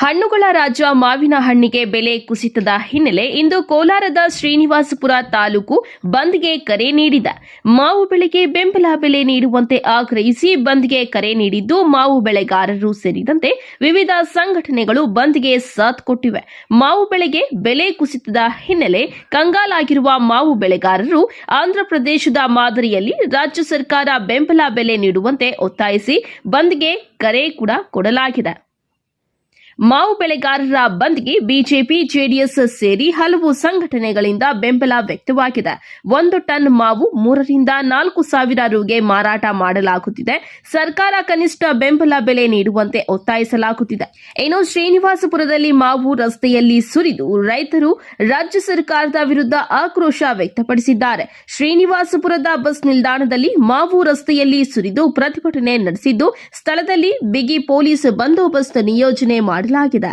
ಹಣ್ಣುಗಳ ರಾಜ್ಯ ಮಾವಿನ ಹಣ್ಣಿಗೆ ಬೆಲೆ ಕುಸಿತದ ಹಿನ್ನೆಲೆ ಇಂದು ಕೋಲಾರದ ಶ್ರೀನಿವಾಸಪುರ ತಾಲೂಕು ಬಂದ್ಗೆ ಕರೆ ನೀಡಿದ. ಮಾವು ಬೆಳೆಗೆ ಬೆಂಬಲ ಬೆಲೆ ನೀಡುವಂತೆ ಆಗ್ರಹಿಸಿ ಬಂದ್ಗೆ ಕರೆ ನೀಡಿದ್ದು ಮಾವು ಬೆಳೆಗಾರರು ಸೇರಿದಂತೆ ವಿವಿಧ ಸಂಘಟನೆಗಳು ಬಂದ್ಗೆ ಸಾಥ್ ಕೊಟ್ಟಿವೆ. ಮಾವು ಬೆಳೆಗೆ ಬೆಲೆ ಕುಸಿತದ ಹಿನ್ನೆಲೆ ಕಂಗಾಲಾಗಿರುವ ಮಾವು ಬೆಳೆಗಾರರು ಆಂಧ್ರಪ್ರದೇಶದ ಮಾದರಿಯಲ್ಲಿ ರಾಜ್ಯ ಸರ್ಕಾರ ಬೆಂಬಲ ಬೆಲೆ ನೀಡುವಂತೆ ಒತ್ತಾಯಿಸಿ ಬಂದ್ಗೆ ಕರೆ ಕೂಡ ಕೊಡಲಾಗಿದೆ. ಮಾವು ಬೆಳೆಗಾರರ ಬಂದ್ಗೆ ಬಿಜೆಪಿ, ಜೆಡಿಎಸ್ ಸೇರಿ ಹಲವು ಸಂಘಟನೆಗಳಿಂದ ಬೆಂಬಲ ವ್ಯಕ್ತವಾಗಿದೆ. ಒಂದು ಟನ್ ಮಾವು ಮೂರರಿಂದ ನಾಲ್ಕು ಸಾವಿರ ರುಗೆ ಮಾರಾಟ ಮಾಡಲಾಗುತ್ತಿದೆ. ಸರ್ಕಾರ ಕನಿಷ್ಠ ಬೆಂಬಲ ಬೆಲೆ ನೀಡುವಂತೆ ಒತ್ತಾಯಿಸಲಾಗುತ್ತಿದೆ. ಇನ್ನು ಶ್ರೀನಿವಾಸಪುರದಲ್ಲಿ ಮಾವು ರಸ್ತೆಯಲ್ಲಿ ಸುರಿದು ರೈತರು ರಾಜ್ಯ ಸರ್ಕಾರದ ವಿರುದ್ಧ ಆಕ್ರೋಶ ವ್ಯಕ್ತಪಡಿಸಿದ್ದಾರೆ. ಶ್ರೀನಿವಾಸಪುರದ ಬಸ್ ನಿಲ್ದಾಣದಲ್ಲಿ ಮಾವು ರಸ್ತೆಯಲ್ಲಿ ಸುರಿದು ಪ್ರತಿಭಟನೆ ನಡೆಸಿದ್ದು, ಸ್ಥಳದಲ್ಲಿ ಬಿಗಿ ಪೊಲೀಸ್ ಬಂದೋಬಸ್ತ್ ನಿಯೋಜನೆ ಮಾಡಲಾಗಿದೆ.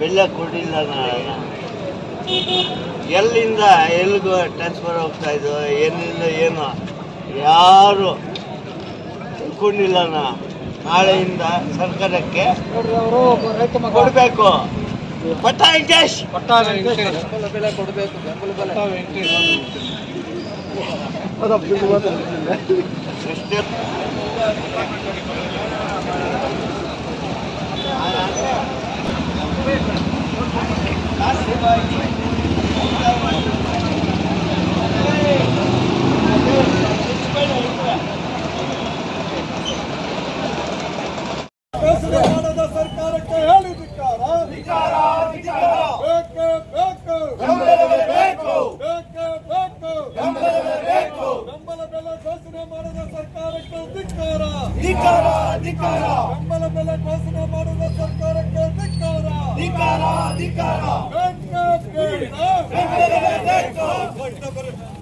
ಬೆಲ್ಲ ಕೊಡಿಲ್ಲ ಎಲ್ಲಿಂದ ಎಲ್ಲಿಗೂ ಟ್ರಾನ್ಸ್ಫರ್ ಹೋಗ್ತಾ ಇದ್ದು ಏನಿಲ್ಲ ಏನು ಯಾರು ತಿಳ್ಕೊಂಡಿಲ್ಲ ನಾಳೆಯಿಂದ ಸರ್ಕಾರಕ್ಕೆ ಕೊಡಬೇಕು. ಪಟ್ಟ ವೆಂಕಟೇಶ್ ಎಷ್ಟೇ ಬೇಸರ ಮಾಡದ ಸರ್ಕಾರಕ್ಕೆ ಹೇಳಿ ಧಿಕ್ಕಾರ ಬೇಕೇ ಧಿಕ್ಕಾರ ಧಿಕ್ಕಾರ ಧಿಕ್ಕಾರ ಬೆಂಬಲ ಬೆಲೆ ಘೋಷಣೆ ಮಾಡುವ ಸರ್ಕಾರಕ್ಕೆ ಧಿಕ್ಕಾರ. ಧಿಕ್ಕಾರ ಧಿಕ್ಕಾರ.